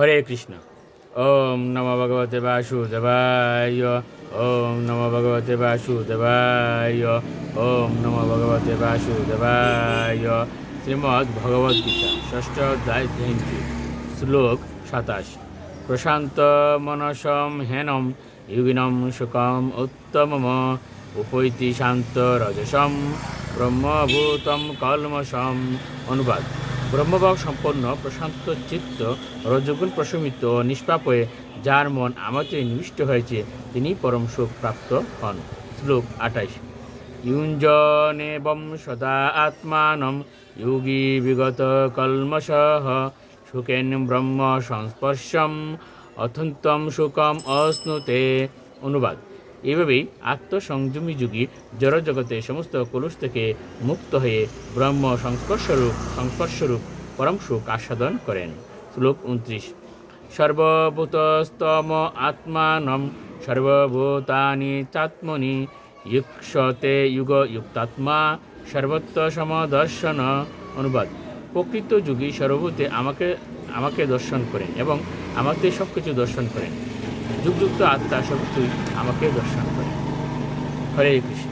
হরে কৃষ্ণ। ওম নমো ভগবতে বাসুদেবায়, ওম নমো ভগবতে বাসুদেবায়, ওম নমো ভগবতে বাসুদেবায়। শ্রীমদ্ ভগবদ গীতা, ষষ্ঠ অধ্যায়, তিনটি। শ্লোক সাতাশ। প্রশান্ত মনসম হেনম ইউগিনম সুখম উত্তমম, উপৈতি শান্ত রজসম, ব্রহ্মভূতম কলমসম। অনুবাদ। ব্রহ্মভাব সম্পন্ন প্রশান্ত চিত্ত রজগুণ প্রশমিত নিষ্পাপ হয়ে যার মন আমাতে নিবিষ্ট হয়েছে, তিনি পরম সুখ প্রাপ্ত হন। শ্লোক আঠাইশ। ইউঞ্জনেবম সদা আত্মানম যোগী বিগত কলমশঃ সুখেন ব্রহ্ম সংস্পর্শম অত্যন্তম সুখম অশ্নুতে। অনুবাদ। এইভাবেই আত্মসংযমী যুগী জড়জগতে সমস্ত কলুষ থেকে মুক্ত হয়ে ব্রহ্ম সংস্পর্শরূপ সংস্পর্শরূপ পরম সুখ আস্বাদন করেন। শ্লোক উনত্রিশ। সর্বভূতস্তম আত্মানম, সর্বভূতানি চাত্মনি, ইক্ষতে যুগ যুক্তাত্মা, সর্বত্র সমদর্শন। অনুবাদ। প্রকৃত যুগী সর্বভূতে আমাকে আমাকে দর্শন করেন এবং আমাকে সব কিছু দর্শন করেন। যুগযুক্ত আত্মা সব তুই আমাকে দর্শন করে। হরে কৃষ্ণ।